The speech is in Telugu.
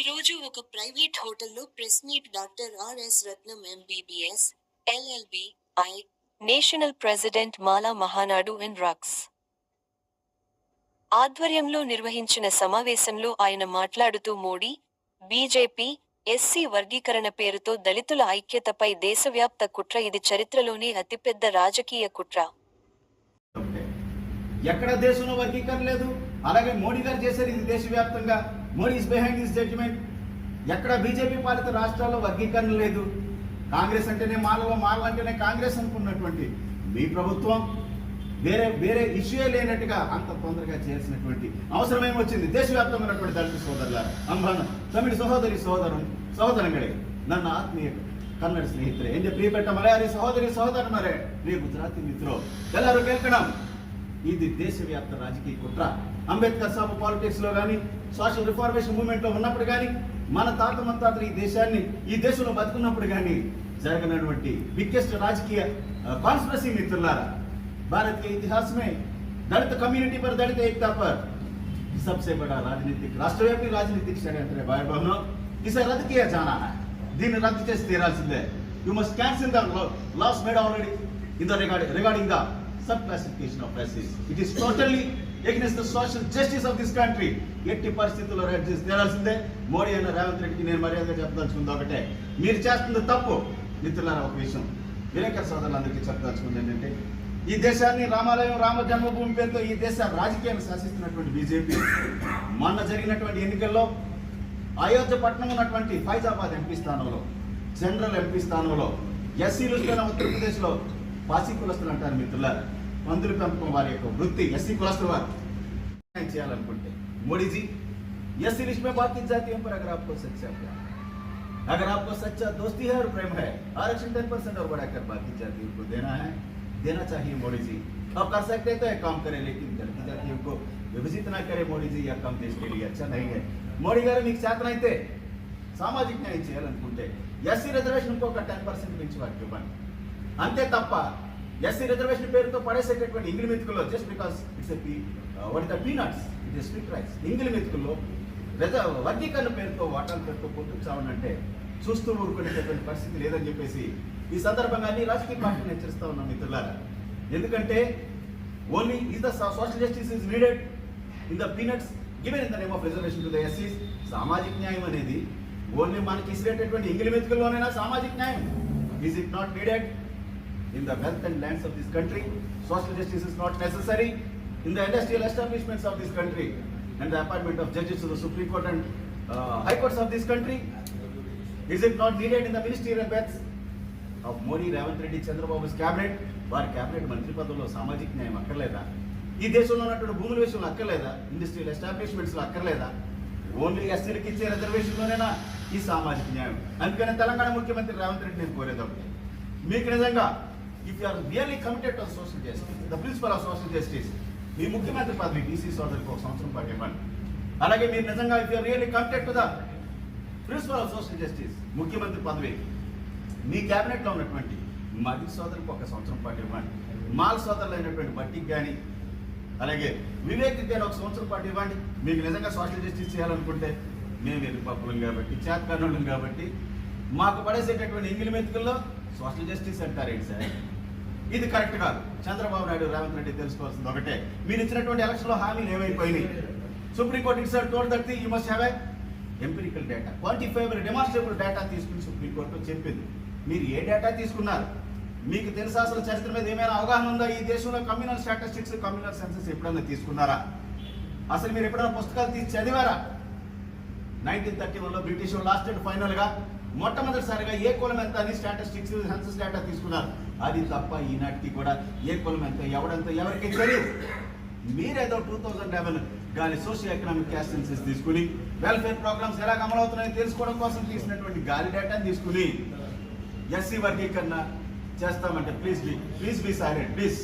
ఈరోజు ఒక ప్రైవేట్ హోటల్లో press meet doctor RS Ratnam MBBS LLB I national president Mala Mahanadu in racks. ఆధ్వర్యంలో నిర్వహించిన సమావేశంలో ఆయన మాట్లాడుతూ మోడీ బీజేపీ ఎస్సీ వర్గీకరణ పేరుతో దళితుల ఐక్యతపై దేశవ్యాప్త కుట్ర ఇది చరిత్రలోనే అతిపెద్ద రాజకీయ కుట్ర. ఎక్కడ దేశంలో వర్గీకరణ లేదు అలాగే మోడీ గారు చేశారు ఇది దేశవ్యాప్తంగా. Modi is behind this judgement ఎక్కడ బీజేపీ పాలిత రాష్ట్రాల్లో వర్గీకరణ లేదు కాంగ్రెస్ అంటేనే మాలవ మాల అంటేనే కాంగ్రెస్ అనుకున్నటువంటి మీ ప్రభుత్వం వేరే వేరే ఇష్యూ లేనట్టుగా అంత తొందరగా చేయాల్సినటువంటి అవసరం ఏమొచ్చింది దేశవ్యాప్తంగా ఉన్నటువంటి దళిత సోదరుల అంబాన తమిళ సహోదరి సోదరు సహోదరంగడే ನನ್ನ ಆತ್ಮೀಯ ಕನ್ನಡ ಸ್ನೇಹಿತರೆ ಎಂದೆ ಪ್ರಿಯಪಟ್ಟ ಮಲಯಾಳಿ ಸಹೋದರಿ ಸಹೋದರನರೇ ಪ್ರಿಯ ಗುಜರಾತಿ ಮಿತ್ರೋ ಎಲ್ಲರೂ ಕೇಳ್ಕಣం ఇది దేశవ్యాప్త రాజకీయ కుట్ర అంబేద్కర్ సాబు పాలిటిక్స్ లో కానీ సోషల్ రిఫార్మేషన్ మూవ్మెంట్ లో ఉన్నప్పుడు కానీ మన తాత ముత్తాతలు ఈ దేశాన్ని ఈ దేశంలో బతుకున్నప్పుడు కానీ జరగనటువంటి బిగ్గెస్ట్ రాజకీయ కాన్స్పిరసీ మిత్రులారా भारत के इतिहास में दलित कम्युनिटी पर दलित एकता पर सबसे बड़ा राजनीतिक राष्ट्रव्यापी राजनीतिक षड्यंत्र है भाई बहनों इसे रद्द किया जाना है దీన్ని రద్దు చేసి తీరాల్సిందే you must cancel the laws made already in the regarding regarding the sub classification of ఎస్సీస్ it is totally against the social justice of this country ఎట్టి పరిస్థితుల్లో రద్దు చేసి మోడీ అయిన రేవంత్ రెడ్డికి నేను మర్యాదగా చెప్పదలుచుకుంది ఒకటే. మీరు చేస్తుంది తప్పు. మిత్రులారా ఒక విషయం. విలేకర్ సోదరులందరికీ చెప్పదలుచుకుంది ఏంటంటే ఈ దేశాన్ని రామాలయం రామ జన్మభూమి పేరుతో ఈ దేశ రాజకీయాన్ని శాసిస్తున్నటువంటి బీజేపీ మొన్న జరిగినటువంటి ఎన్నికల్లో అయోధ్య పట్టణం ఉన్నటువంటి ఫైజాబాద్ ఎంపీ స్థానంలో జనరల్ ఎంపీ స్థానంలో ఎస్సీలు ఉత్తరప్రదేశ్లో పాసి కులస్తులు అంటారు మిత్రులారా. మందుల పెంపకం వారి యొక్క వృత్తి ఎస్సీ కులస్తుల వారు న్యాయం చేయాలనుకుంటే మోడీజీ ఎస్సీ लिस्ट में बातचीत जातियों पर अगर आपको सच्चा प्यार है, अगर आपको सच्चा दोस्ती है और प्रेम है आरक्षण टेन परसेंट और बढ़ाकर बाकी जातियों को देना है देना चाहिए मोदी जी अब कर सकते तो एक काम करें लेकिन दलित जातियों को विभाजित ना करे मोदी जी यह काम देश के लिए अच्छा नहीं है మోడీ గారు మీకు చేతనైతే సామాజిక న్యాయం చేయాలనుకుంటే ఎస్సీ రిజర్వేషన్ ఇంకొక టెన్ పర్సెంట్ పెంచి వారికి ఇవ్వండి అంతే తప్ప ఎస్సీ రిజర్వేషన్ పేరుతో పడేసేటటువంటి ఇంగిలి మెతుకుల్లో just because it's one the peanuts it is sweet rice ఇంగిలి మెతుకుల్లో వర్గీకరణ పేరుతో వాటాల పేరుతో పొట్టుచావనంటే చూస్తూ ఊరుకునేటటువంటి పరిస్థితి లేదని చెప్పేసి ఈ సందర్భంగా అన్ని రాజకీయ పార్టీలు హెచ్చరిస్తా ఉన్నాం మిత్రులారా. ఎందుకంటే only is the social justice is needed in the peanuts given in the name of reservation to the ఎస్సీస్ సామాజిక న్యాయం అనేది ఓన్లీ మనకి ఇసిరేటటువంటి ఇంగిలి మెతుకుల్లోనైనా సామాజిక న్యాయం. Is it not needed in the wealth and lands of this country. Social justice is not necessary in the industrial establishments of this country and the appointment of judges to the Supreme Court and uh, High Courts of this country. Is it not needed in the ministerial beds of Modi, Ravant Reddy, Chandrababu's cabinet? వారి క్యాబినెట్ మంత్రి పదవుల్లో సామాజిక న్యాయం అక్కర్లేదా ఈ దేశంలో ఉన్నటువంటి భూముల విషయంలో అక్కర్లేదా ఇండస్ట్రియల్ ఎస్టాబ్లిష్మెంట్స్లో అక్కర్లేదా ఓన్లీ ఎస్సీలకు ఇచ్చే రిజర్వేషన్లోనేనా ఈ సామాజిక న్యాయం అందుకనే తెలంగాణ ముఖ్యమంత్రి రేవంత్ రెడ్డి నేను కోరేదాం మీకు నిజంగా if you're really committed to social justice the principle of social justice మీ ముఖ్యమంత్రి పదవి బీసీ సోదరికి ఒక సంవత్సరం పాటు ఇవ్వండి. అలాగే మీరు నిజంగా if you're really committed to the principle of social justice ముఖ్యమంత్రి పదవి మీ క్యాబినెట్లో ఉన్నటువంటి మది సోదరికి ఒక సంవత్సరం పాటు ఇవ్వండి. మాల్ సోదరులు అయినటువంటి బట్టికి కానీ అలాగే వివేక్ గారు ఒక సంవత్సరం పాటు ఇవ్వండి. మీకు నిజంగా సోషల్ జస్టిస్ చేయాలనుకుంటే మేము ఎరుపప్పులం కాబట్టి చేతకానులం కాబట్టి మాకు పడేసేటటువంటి ఇంగిలి మెతుకుల్లో సోషల్ జస్టిస్ అంటారేంటి సార్? ఇది కరెక్ట్ కాదు. చంద్రబాబు నాయుడు రేవంత్ రెడ్డి తెలుసుకోవాల్సింది ఒకటే. మీరు ఇచ్చినటువంటి ఎలక్షన్లో హామీలు ఏమైపోయినాయి? Supreme court it sir told that you must have empirical data quantifiable demonstrable data తీసుకుని సుప్రీంకోర్టు చెప్పింది. మీరు ఏ డేటా తీసుకున్నారు? మీకు తెలుసా అసలు చరిత్ర మీద ఏమైనా అవగాహన ఉందా? ఈ దేశంలో కమ్యూనల్ స్టాటిస్టిక్స్ కమ్యూనల్ సెన్సెస్ ఎప్పుడైనా తీసుకున్నారా? అసలు మీరు ఎప్పుడైనా పుస్తకాలు తీసి చదివారా? నైన్టీన్ థర్టీ వన్లో బ్రిటిష్ లాస్ట్ అండ్ ఫైనల్గా మొట్టమొదటిసారిగా ఏ కులం ఎంత అని స్టాటిస్టిక్స్ హెల్త్ డేటా తీసుకున్నారు. అది తప్ప ఈనాటికి కూడా ఏ కులం ఎంత ఎవడంత ఎవరికి తెలియదు. మీరేదో టూ థౌజండ్ లెవెన్ గాలి సోషియో ఎకనామిక్ క్యాస్టెన్సెస్ తీసుకుని వెల్ఫేర్ ప్రోగ్రామ్స్ ఎలా అమలవుతున్నాయో తెలుసుకోవడం కోసం తీసినటువంటి గాలి డేటాని తీసుకుని ఎస్సీ వర్గీకరణ చేస్తామంటే please be please be silent please